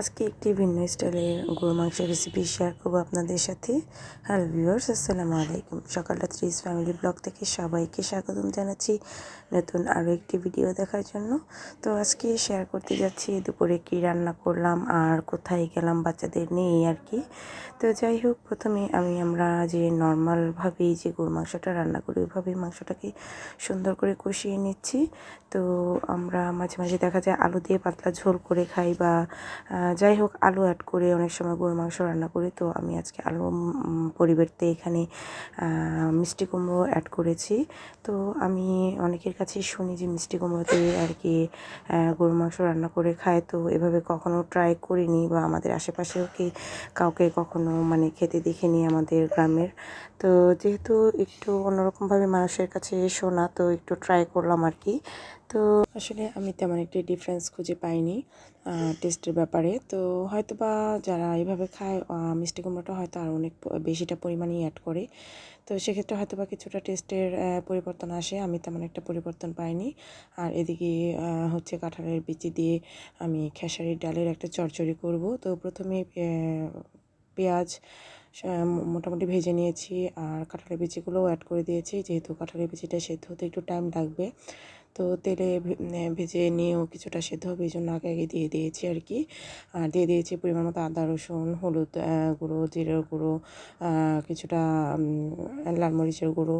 আজকে একটি ভিন্ন স্টাইলে গরু মাংসের রেসিপি শেয়ার করব আপনাদের সাথে। হ্যালো ভিউয়ার্স আসসালামু আলাইকুম। সকালটা ত্রিশ ফ্যামিলি ব্লগ থেকে সবাইকে স্বাগতম জানাচ্ছি নতুন আরও একটি ভিডিও দেখার জন্য। তো আজকে শেয়ার করতে যাচ্ছি, দুপুরে কি রান্না করলাম, আর কোথায় গেলাম, বাচ্চাদের নিয়ে আর কি। তো যাই হোক, প্রথমে আমি আমরা যে নর্মালভাবেই যে গরু মাংসটা রান্না করি ওইভাবেই মাংসটাকে সুন্দর করে কষিয়ে নিচ্ছি। তো আমরা মাঝে মাঝে দেখা যায় আলু দিয়ে পাতলা ঝোল করে খাই বা যাই হোক, আলু অ্যাড করে অনেক সময় গরুর মাংস রান্না করি। তো আমি আজকে আলু পরিবর্তে এখানে মিষ্টি কুমড়ো অ্যাড করেছি। তো আমি অনেকের কাছেই শুনি যে মিষ্টি কুমড়োতে আর কি গরুর মাংস রান্না করে খায়। তো এভাবে কখনো ট্রাই করিনি বা আমাদের আশেপাশেও কি, কাউকে কখনো মানে খেতে দেখিনি আমাদের গ্রামের। তো যেহেতু একটু অন্যরকমভাবে মানুষের কাছে শোনা, তো একটু ট্রাই করলাম আর কি। তো আসলে আমি তেমন একটি ডিফারেন্স খুঁজে পাইনি টেস্টের ব্যাপারে। তো হয়তো বা যারা এইভাবে খায় মিষ্টি কুমড়োটা হয়তো আর অনেক বেশিটা পরিমাণেই অ্যাড করে। তো সেক্ষেত্রে হয়তো বা কিছুটা টেস্টের পরিবর্তন আসে। আমি তেমন একটা পরিবর্তন পাইনি। আর এদিকে হচ্ছে কাঁঠালের বিচি দিয়ে আমি খেসারির ডালের একটা চরচড়ি করব। তো প্রথমে পেঁয়াজ মোটামুটি ভেজে নিয়েছি। আর কাঁঠালের বিচিগুলোও অ্যাড করে দিয়েছি। যেহেতু কাঁঠালের বিচিটা সেদ্ধ হতে একটু টাইম লাগবে তো তেলে ভেজে নিয়েও কিছুটা সেদ্ধ হবে, এই জন্য আগে আগে দিয়ে দিয়েছি আর কি। আর দিয়ে দিয়েছি পরিমাণ মতো আদা, রসুন, হলুদ গুঁড়ো, জিরের গুঁড়ো কিছুটা লাল মরিচের গুঁড়ো,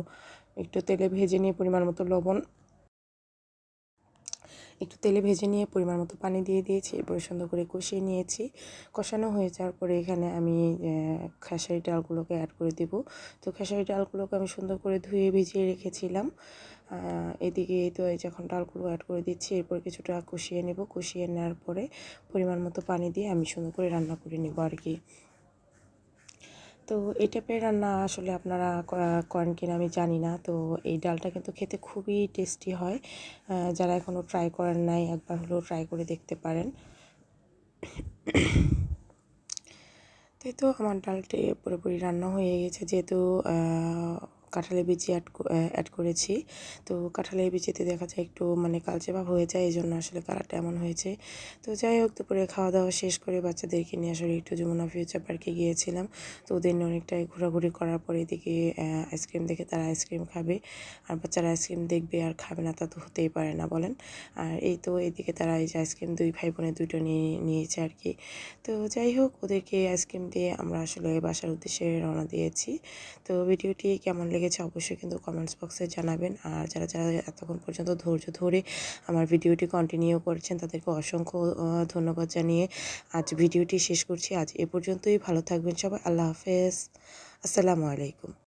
একটু তেলে ভেজে নিয়ে পরিমাণ মতো লবণ, একটু তেলে ভেজে নিয়ে পরিমাণ মতো পানি দিয়ে দিয়েছি, এরপরে সুন্দর করে কষিয়ে নিয়েছি। কষানো হয়ে যাওয়ার পরে এখানে আমি খেসারি ডালগুলোকে অ্যাড করে দেব। তো খেসারি ডালগুলোকে আমি সুন্দর করে ধুয়ে ভিজিয়ে রেখেছিলাম। এদিকে তো এই যখন ডালগুলো অ্যাড করে দিচ্ছি, এরপর কিছুটা কষিয়ে নেব। কষিয়ে নেওয়ার পরে পরিমাণ মতো পানি দিয়ে আমি সুন্দর করে রান্না করে নেব আর কি। তো এই টাইপের রান্না আসলে আপনারা করেন কিনা আমি জানি না। তো এই ডালটা কিন্তু খেতে খুবই টেস্টি হয়। যারা এখনও ট্রাই করেন নাই, একবার হলেও ট্রাই করে দেখতে পারেন। তো আমার ডালটি পুরোপুরি রান্না হয়ে গেছে। যেহেতু কাঁঠালের বিচি অ্যাড অ্যাড করেছি। তো কাঁঠালের বিচিতে দেখা যায় একটু মানে কালচে ভাব হয়ে যায় এই জন্য আসলে কালারটা এমন হয়েছে। তো যাই হোক, দুপুরে খাওয়া দাওয়া শেষ করে বাচ্চাদেরকে নিয়ে আসলে একটু যমুনা ফিউচার পার্কে গিয়েছিলাম। তো ওদের নিয়ে অনেকটাই ঘোরাঘুরি করার পরে এদিকে আইসক্রিম দেখে তারা আইসক্রিম খাবে। আর বাচ্চারা আইসক্রিম দেখবে আর খাবে না তা তো হতেই পারে না, বলেন। আর এই তো এদিকে তারা এই যে আইসক্রিম দুই ভাই বোনের দুটো নিয়ে, নিয়েছে আর কি। তো যাই হোক, ওদেরকে আইসক্রিম দিয়ে আমরা আসলে বাসার উদ্দেশ্যে রওনা দিয়েছি। তো ভিডিওটি কেমন লেগে লেগেছে, অবশ্যই কিন্তু কমেন্টস বক্সে জানাবেন। আর যারা যারা এতক্ষণ পর্যন্ত ধৈর্য ধরে আমার ভিডিওটি কন্টিনিউ করছেন, তাদেরকে অসংখ্য ধন্যবাদ জানিয়ে আজ ভিডিওটি শেষ করছি। আজ এ পর্যন্তই, ভালো থাকবেন সবাই, আল্লাহ হাফেজ। আসসালামু আলাইকুম।